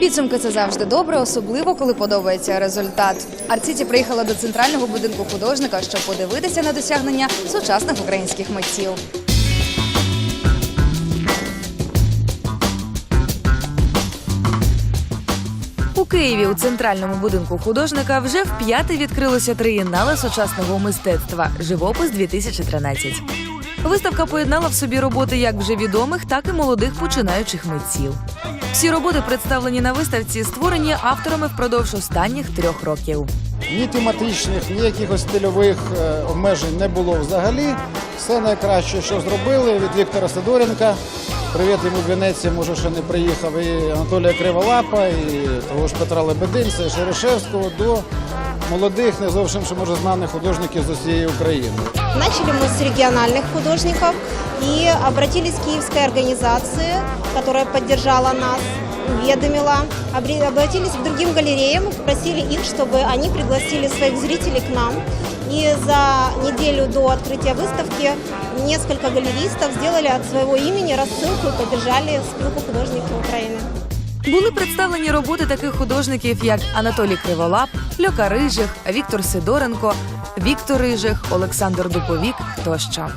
Підсумки це завжди добре, особливо коли подобається результат. Арціті приїхала до центрального будинку художника, щоб подивитися на досягнення сучасних українських митців. У Києві у центральному будинку художника вже вп'яте відкрилося триєннале сучасного мистецтва Живопис 2013 Виставка поєднала в собі роботи як вже відомих, так і молодих починаючих митців. Всі роботи, представлені на виставці, створені авторами впродовж останніх трьох років. Ні тематичних, ні якихось стильових е, обмежень не було взагалі. Все найкраще, що зробили від Віктора Сидоренка. Привіт йому в Венеції, може, ще не приїхав. І Анатолія Криволапа, і того ж Петра Лебединця, і Шерешевського до молодих, не зовсім що може знаних художників з усієї України. Начали ми з регіональних художників і обратились к киевской організації, яка підтримала нас, уведомила. Обре- Обратились к другим галереям, попросили их, чтобы они пригласили своих зрителей к нам. И за неделю до открытия выставки несколько галеристов сделали от своего имени рассылку и поддержали спилку художников Украины. Були представлені роботи таких художників, як Анатолій Криволап, Льока Рижих, Віктор Сидоренко, Віктор Рижих, Олександр Дуповік тощо.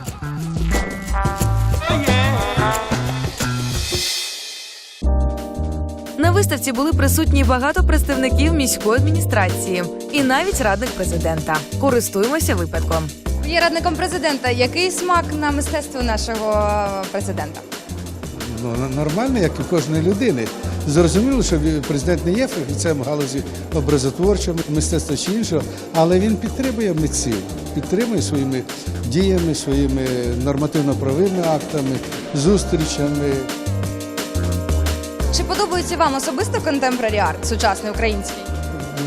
На виставці були присутні багато представників міської адміністрації і навіть радник президента. Користуємося випадком. Є радником президента. Який смак на мистецтво нашого президента? ну, нормально, як і кожної людини. Зрозуміло, що президент не є фахівцем галузі образотворчого мистецтва чи іншого, але він підтримує митців, підтримує своїми діями, своїми нормативно-правовими актами, зустрічами. Чи подобається вам особисто контемпорарі арт, сучасний український?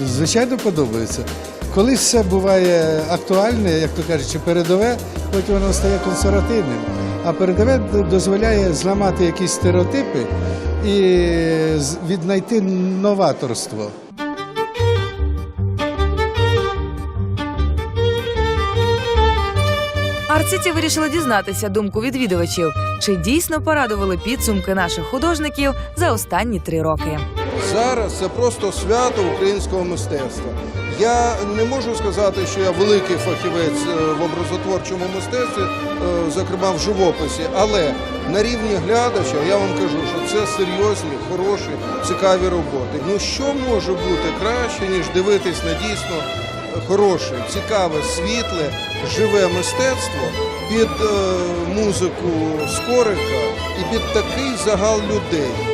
Звичайно, подобається. Колись все буває актуальне, як то кажучи, передове, потім воно стає консервативним. А передове дозволяє зламати якісь стереотипи і віднайти новаторство. Арціті вирішила дізнатися думку відвідувачів, чи дійсно порадували підсумки наших художників за останні три роки. Зараз це просто свято українського мистецтва. Я не можу сказати, що я великий фахівець е, в образотворчому мистецтві, е, зокрема в живописі, але на рівні глядача я вам кажу, що це серйозні, хороші, цікаві роботи. Ну що може бути краще, ніж дивитись на дійсно хороше, цікаве, світле, живе мистецтво під е, музику Скорика і під такий загал людей.